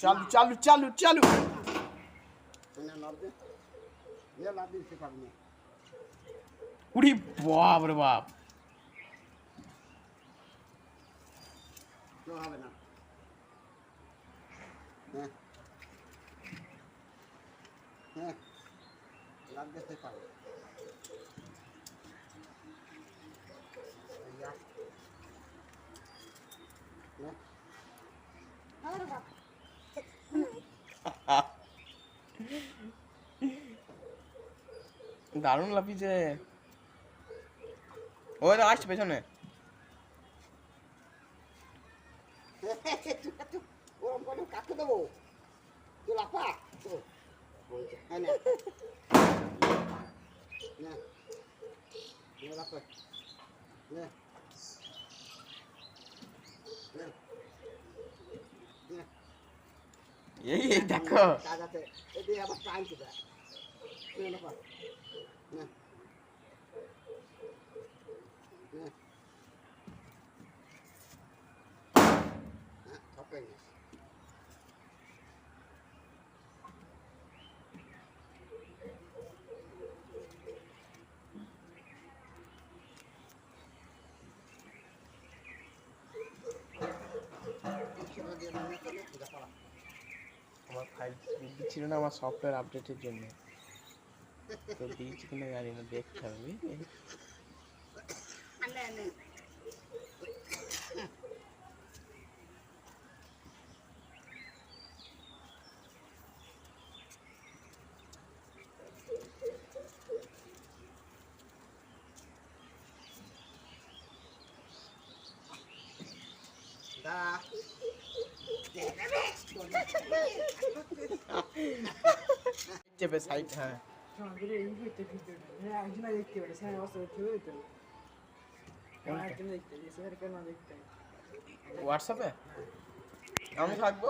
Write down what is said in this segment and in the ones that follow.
চালু চালু চালু চালু না নামবে এ লাভ দিতে পারবি না দারুণ লাফিয়েছে ওই তো আসছে পেছনে করে দেবো তুই লাফা হ্যাঁ এই দেখো আবার টাইম কে দেয় না লাফা না না না আমার ফাইল ছিল না, আমার সফটওয়্যার আপডেটের জন্য। তো দিয়েছি কিনা জানি না, দেখতে হবে বুঝলি? দাঁড়া চেপে সাইড হ্যাঁ আমাদের এই করতে ভিডিওটা হ্যাঁ একজন দেখতে পারে স্যার অবস্থা করতে হবে তো একজন দেখতে পারে স্যার কেন দেখতে পারে হোয়াটসঅ্যাপে আমি থাকব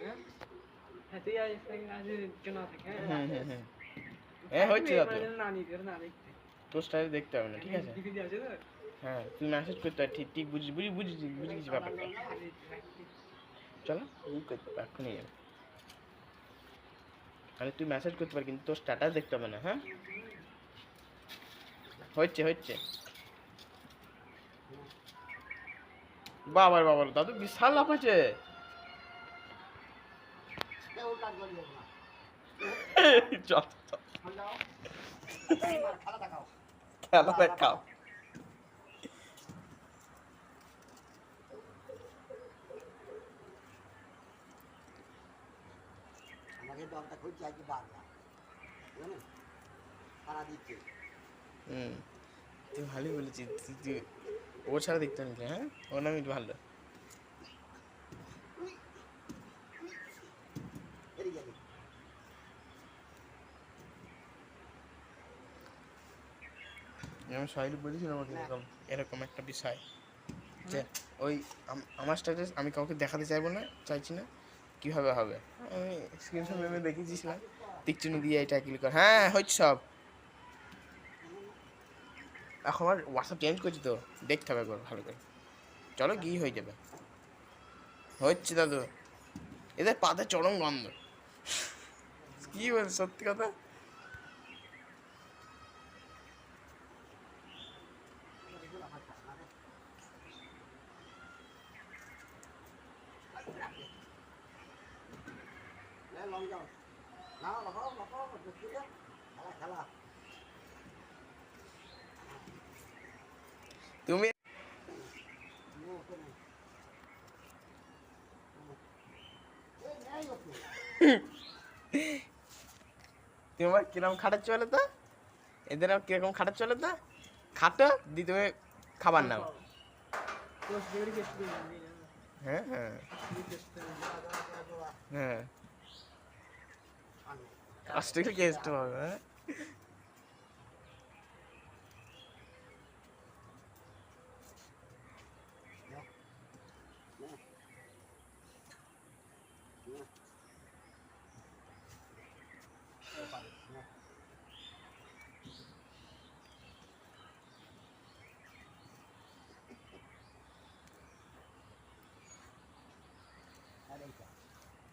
হ্যাঁ হ্যাঁ তুই হুম হুম হুম এ হচ্ছে তোর স্টাইল দেখতে হবে না ঠিক আছে হ্যাঁ তুই মেসেজ করতে ঠিক ঠিক বুঝি বুঝি বুঝি বুঝি কিছু ব্যাপারটা। চলো করতে পার এক্ষুনি যাবে তাহলে তুই মেসেজ করতে পার কিন্তু তোর স্ট্যাটাস দেখতে হবে না হ্যাঁ? হচ্ছে হচ্ছে। বাবার বাবার দাদু বিশাল লাভ আছে চল চল, খেলা দেখাও। আমাকে দলটা খুঁজছে আজকে বারবার জানেন তারা দিচ্ছে। হুম। তুই ভালোই বলেছিস তুই ও ছাড়া দেখতে নিলে হ্যাঁ? ও নামই ভালো। আমি সাহিল বলেছিলাম আমাকে এরকম এরকম একটা বিষয় যে ওই আমার স্ট্যাটাস আমি কাউকে দেখাতে চাইব না চাইছি না। কীভাবে হবে? আমি স্ক্রিনশট মেমে দেখেছিলাম টিকচুনি দিয়ে এটা ক্লিক কর। হ্যাঁ হচ্ছে সব। এখন আমার হোয়াটসঅ্যাপ চেঞ্জ করছি তো। দেখতে হবে একবার ভালো করে। চলো গিয়ে হয়ে যাবে। হচ্ছে দাদু। এদের পাতে চরম গন্ধ। কি বল সত্যি কথা? এ না লাগাও লাগাও খেলা খেলা। তুমি? নো তো নেই এই তুমি আমার কীরকম খাটাচ্ছ বলে তো? এদের কীরকম খাটাচ্ছ বলে তো? খাটো দি তুমি খাবার নাও। হ্যাঁ হ্যাঁ। হ্যাঁ। அஸ்டிக்கு கேஸ்ட் வாங்க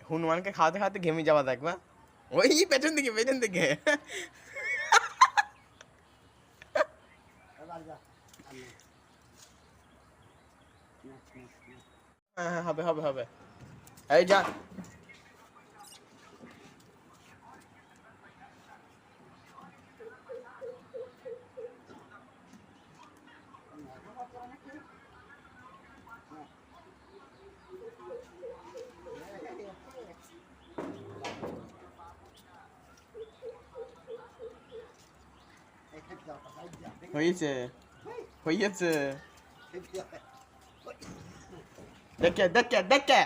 हुनवान के खाते खाते घेमी जावा था ওই পেছন দিকে পেছন দিকে হবে হবে হবে এই যা হয়েছে হয়েছে দেখে দেখে দেখে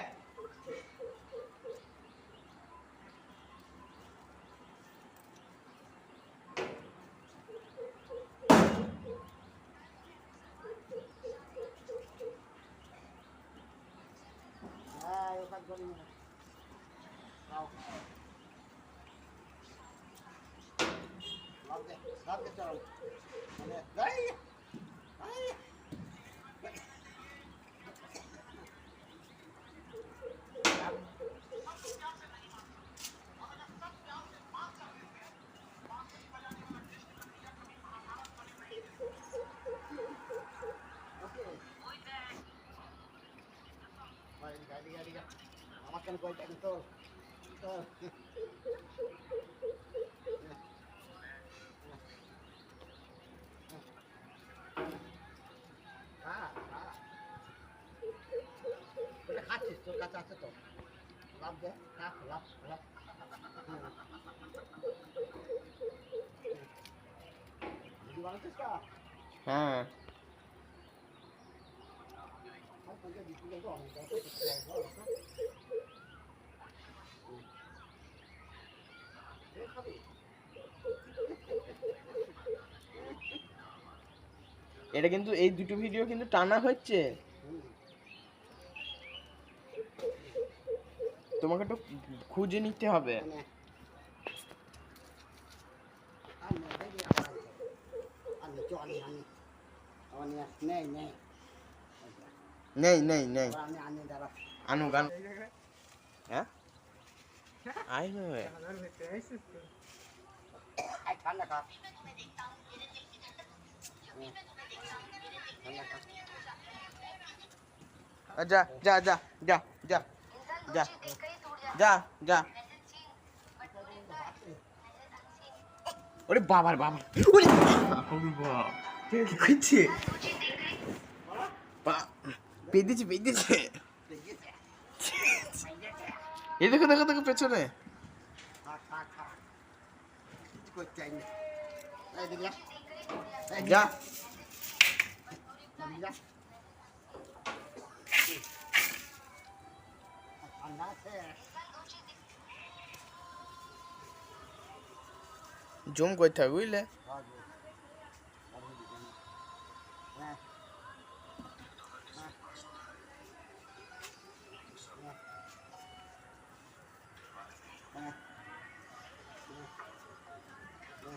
Thank you. kan kuat tak betul. Ah, ah. Boleh kasih tuh kata tuh. Lap deh, lap, lap, lap. Jual? Ah. এটা কিন্তু এই দুটো ভিডিও কিন্তু টানা হচ্ছে তোমাকে একটু খুঁজে নিতে হবে নেই নেই নেই আনু গান হ্যাঁ আই? আই ঠান্ডা খা যা যা যা যা যা যা যা ওরে বাবার বাবা ওরে বাবা কি করছে বা- পেদিছে পেদিছে ये देखो देखो देखो पेचने जूम कोई था बुले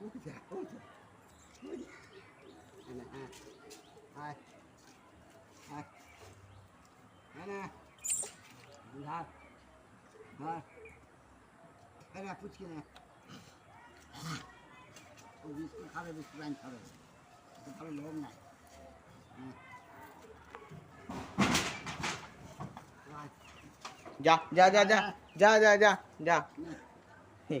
Ôi trời, ôi trời. Ôi trời. Anh này, hai. Hai. Hai. Hai nè. Anh hai. Hai. Hai nè, phút kia nè. Ôi, vì cái khá là bị sụn khá là. Cái khá là lớn này. Dạ, dạ, dạ, dạ, dạ, dạ, dạ, dạ.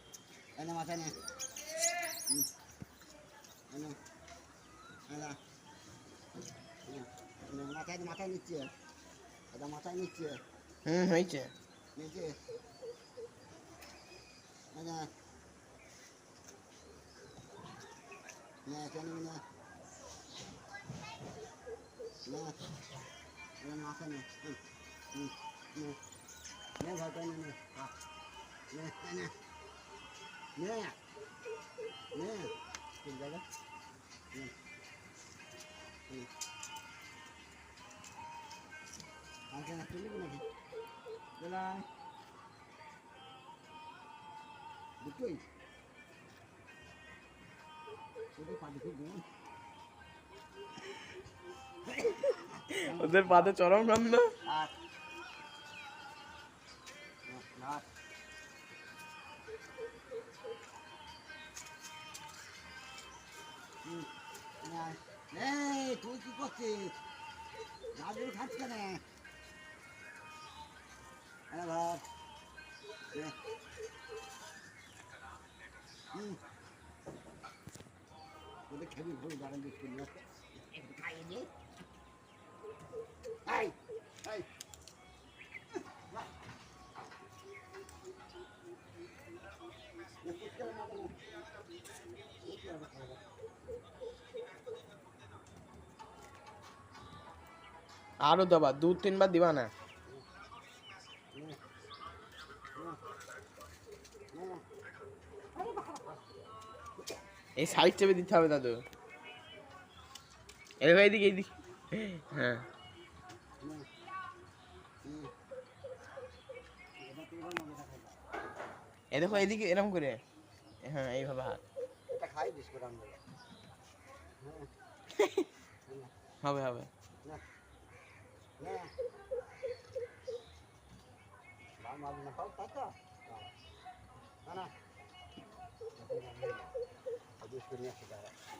看到吗这里嗯看到吗看到吗这里看吗看吗嗯没捡没捡看嗯嗯嗯两条短命啊来看看 নে নে। নে নে নে নে নে ঠিক জায়গা আগে না তুলি বেলায় দুটোই ওদের পাতে চরম গন্ধ। এই তুই কি করছিস? গাছগুলো খাচ্ছ কেন? আরও দেবা দু তিনবার দিবা না। এই সাইড চেপে দিতে হবে দাদু। এদিকে এইদিকে এইদিকে হ্যাঁ। এ দেখো এদিকে এরকম করে। হ্যাঁ এইভাবে হাত। হবে হবে। Nah, Mama Nanti Hawk Habis kurnia sekarang.